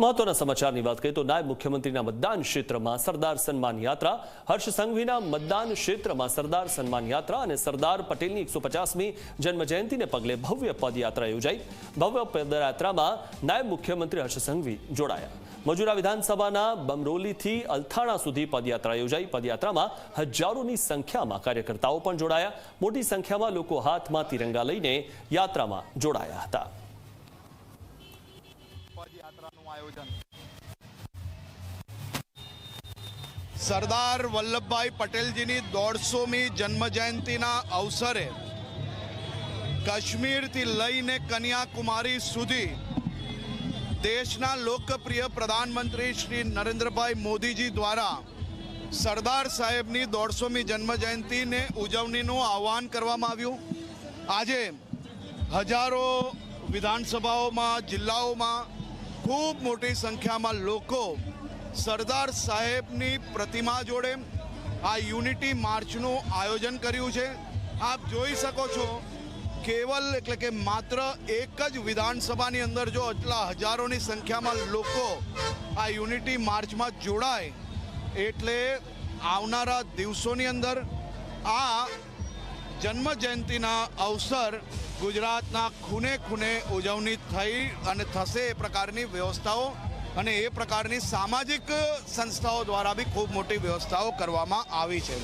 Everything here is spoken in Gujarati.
મહત્વના સમાચારની વાત કરીએ તો નાયબ મુખ્યમંત્રીના મતદાન ક્ષેત્રમાં સરદાર સન્માન યાત્રા, હર્ષ સંઘવીના મતદાન ક્ષેત્રમાં સરદાર સન્માન યાત્રા અને સરદાર પટેલની એકસો પચાસમી જન્મજયંતિને પગલે ભવ્ય પદયાત્રા યોજાઈ. ભવ્ય પદયાત્રામાં નાયબ મુખ્યમંત્રી હર્ષ સંઘવી જોડાયા. મજુરા વિધાનસભાના બમરોલીથી અલથાણા સુધી પદયાત્રા યોજાઈ. પદયાત્રામાં હજારોની સંખ્યામાં કાર્યકર્તાઓ પણ જોડાયા. મોટી સંખ્યામાં લોકો હાથમાં તિરંગા લઈને યાત્રામાં જોડાયા હતા. પદયાત્રાનું આયોજન. સરદાર વલ્લભભાઈ પટેલજીની દોઢસોમી જન્મ જયંતિના અવસરે કાશ્મીરથી લઈને કન્યાકુમારી સુધી દેશના લોકપ્રિય પ્રધાનમંત્રી શ્રી નરેન્દ્રભાઈ મોદીજી દ્વારા સરદાર સાહેબની દોઢસોમી જન્મ જયંતિને ઉજવણીનું આહ્વાન કરવામાં આવ્યું. આજે હજારો વિધાનસભાઓમાં, જિલ્લાઓમાં ખૂબ મોટી સંખ્યામાં લોકો સરદાર સાહેબની પ્રતિમા જોડે આ યુનિટી માર્ચનું આયોજન કર્યું છે. આપ જોઈ શકો છો, કેવલ એટલે કે માત્ર એક જ વિધાનસભાની અંદર જો આટલા હજારોની સંખ્યામાં લોકો આ યુનિટી માર્ચમાં જોડાય, એટલે આવનારા દિવસોની અંદર આ જન્મ જયંતિના અવસર ગુજરાતના ખૂને ખૂને ઉજવણી થઈ અને થશે એ પ્રકારની વ્યવસ્થાઓ અને એ પ્રકારની સામાજિક સંસ્થાઓ દ્વારા બી ખૂબ મોટી વ્યવસ્થાઓ કરવામાં આવી છે.